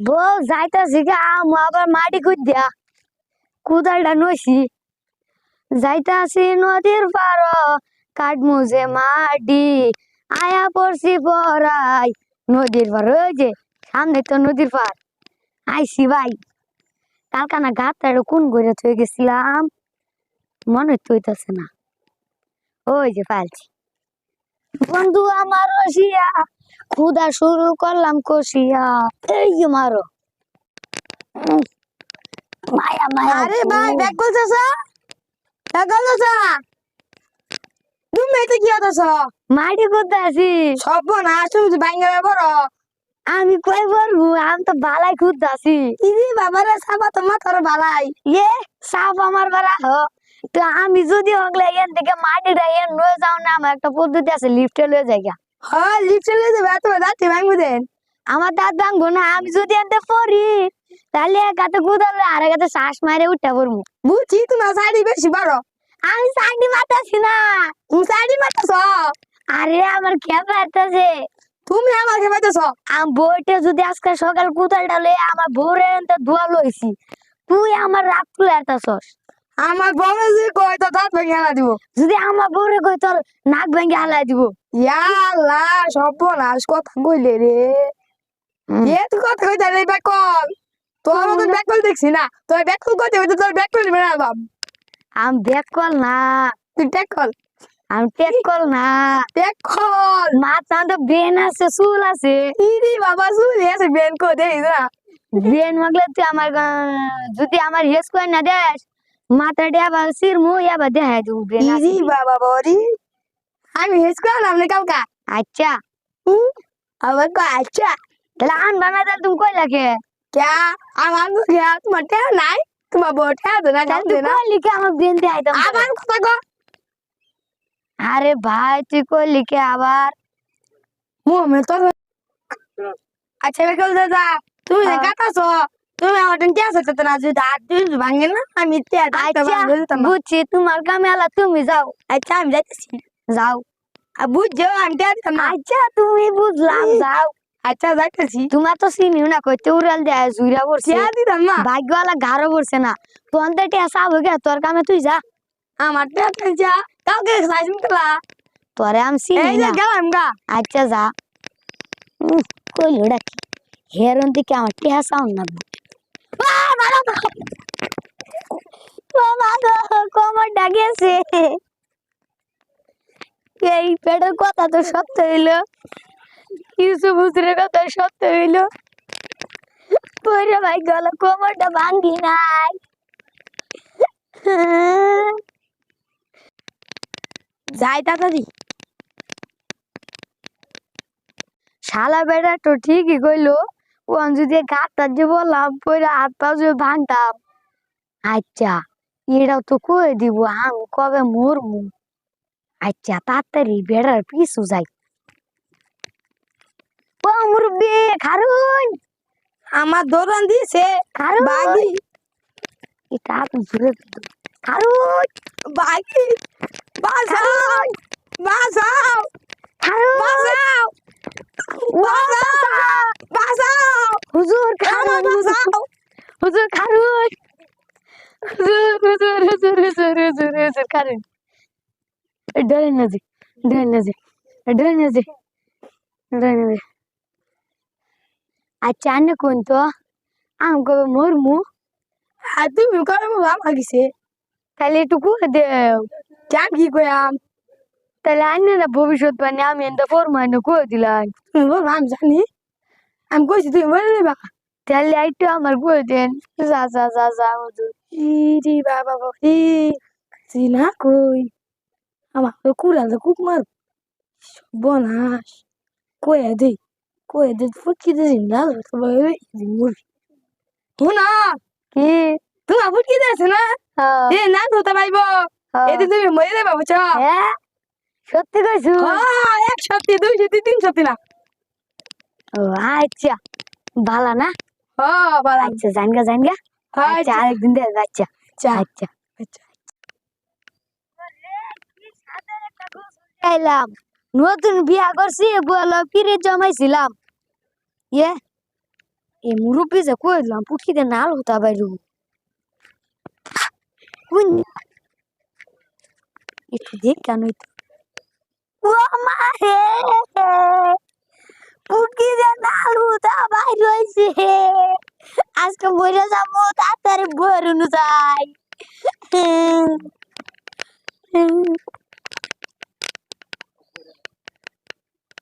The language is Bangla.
বউ যাইতাছি গা আম আবার মাটি খুঁজা কুদালটা নইছি। যাইতাছি নদীর পার কাটমু যে মাটি। আয়া পড়ছি পড়াই নদীর পার ওই যে, সামনে তো নদীর পার আইসি ভাই। কালকানা গাতটা কোন করে থয়ে গেছিলাম। মনে তৈতাছে না। ওই যে পালছি বন্ধু আমার রসিয়া খুদা শুরু করলাম কষিয়া। এই মারো। মায়া মায়া আরে ভাই ব্যাক করতেছ ব্যাক করতেছ তুমি এতে কি হতেছ? মাটি করতে সব না তুমি তো ভাঙ্গে বড় আমি কই বলব? আমি তো বালাই খুঁজতে আছি ইদি বাবারে সাবা তো মাথার বালাই। এ সাপ আমার বেড়া হ। তো আমি যদি হগলে এখান থেকে মাটিটা এন লয়ে যাও না আমার একটা পদ্ধতি আছে লিফটে লয়ে যাই গা। হ্যাঁ লিফট চলে যাবে ভাঙবো দেন। আমার দাঁত ভাঙবো না, আমি যদি এনতে পড়ি, তাহলে এক হাতে কুদালে আর এক শ্বাস মারে উঠা পড়ব বুঝছি, তোমার শাড়ি বেশি বড়। আমি চাকরি মাতাছি না, তুমি শাড়ি মারতেছ আরে, আমার খেপে আসতেছে তুমি আমাকে পাইতেছ আমি বইটা যদি আজকে সকাল কুদালটা লয়ে আমার বউরে ধোয়া লইছি, তুই আমার রাত তুলে আসতেছস আমার বড় যে কই তো দাঁত ভেঙে হেলা দিব। যদি আমার বউরে কই তোর নাক ভেঙে হালাই দিব। ইয়াল্লা সর্বনাশ কথা কইলে রে। এ তুই কথা কইতে রে ব্যাক কল। তোর মতো ব্যাক কল দেখছি না। তোর ব্যাক কল কইতে হইতে তোর ব্যাক কল নিবে না বাপ। আমি কল না। তুই ট্যাক কল? আমি কল না। ট্যাক কল? মাথা তো বেন আছে চুল আছে। ইরি বাবা শুনে আছে বেন কো দেই না। বেন মাগলে তুই আমার যদি আমার হেস করে না দেস માતડિયા બાવસીર मु या बदे है जो ઉભે ના ઈજી બાબા બોરી हम का नाम कब का। अच्छा। हम्म, अब को अच्छा। लान बना दे तुमको लगे। क्या? आ मान हमको क्या? तुम अटे नहीं। तुम अब अटे देना तो जान देना। लिखे हम दिन दे आई तुम आ मान को। तो तको अरे भाई तू को लिखे आवार। मु हमें तो हाँ। अच्छा बेकल दादा देता। तू हाँ। देखा था सो? না হ্যাঁ। কাটাছো তুমি আমার টেয়া সাথে না যদি হাত তুই ভাঙে না আমি টেয়া দাঁতটা আচ্ছা ভাঙে দিতাম না। বুঝছি তোমার কামে আলা তুমি যাও আচ্ছা আমি যাইতেছি যাও আর বুঝছ আমি টেয়া দিতাম না আচ্ছা তুমি বুঝলাম যাও আচ্ছা যাইতেছি তোমার তো চিনিও না কইতে উড়াল দেয় জুইরা পড়ছে টেয়া দিতাম না ভাগ্যওয়ালা ঘাড়ও পড়ছে না তোর তো টেসা হবে তোর কামে তুই যা আমার টেয়া টেয়া কাউকে সাইজ মিতলা তোরে আমি চিনি এই যে না গেলাম গা আচ্ছা যা উম, কইলো ডাকি হেরন থেকে আমার টেহা সাউন্ড এই পেটের কথা তো সত্য কিছু বুঝরে কথা কোমরটা ভাঙ্গি নাই। যাই তাড়াতাড়ি। শালা বেটা তো ঠিকই কইলো। ও আমি যদি গাতটা যে বললাম হাত পা ভাঙতাম। আচ্ছা। এটাও তো কয়ে দিব আমি কবে মরমু আচ্ছা তাড়াতাড়ি বেড়ার পিছু যাই ও মুরব্বি খারুন আমার দৌড়ান দিছে বাগি এটা আপনি জুড়ে খারুন বাগি বাঁচাও বাঁচাও খারুন বাঁচাও হুজুর খারুন হুজুর খারুন হুজুর হুজুর হুজুর হুজুর হুজুর হুজুর খারুন ডরেন না জি ডরেন না জি ডরেন না জি ডরেন না জি আচ্ছা আনে কোন তো আমি কবে মরমু আর তুমি করে মো আমার গেছে তাহলে একটু করে দেও কেন কি কয়াম তাহলে আনে না ভবিষ্যৎ বাণী আমি এনটা ফরমাইন করে দিলাম তুমি আমি জানি আমি কইছি তুমি বলে দেবা তাহলে একটু আমার করে দেন যা যা যা যা হুজুর ইরি বাবা ই সিনা কই আমার তো কুড়াল তো কুক মার বনাস কয়ে দে কয়ে দে ফুটকি দে জিন্দা মুরগি হুনা কি তোমার ফুটকি দেছে না এ না ধরতে পাইব। এতে তুমি মরে দেবা বুঝছ সত্যি কইছু এক সত্যি দুই সত্যি তিন সত্যি না ও আচ্ছা ভালো না হ্যাঁ বালা আচ্ছা জানগা জানগা হ্যাঁ আচ্ছা আরেকদিন দেখ আচ্ছা আচ্ছা আচ্ছা আচ্ছা এলাম নতুন বিয়া করছি বলো ফিরে জমাইছিলাম ইয়ে এই মুরব্বী যে কই দিলাম পুটকিতে নাল হতা বাইরু কোন একটু দেখ কেন ও মা হে পুটকিতে নাল হতা বাইর হইছে আজকে মরে যাব তাড়াতাড়ি বরুন যাই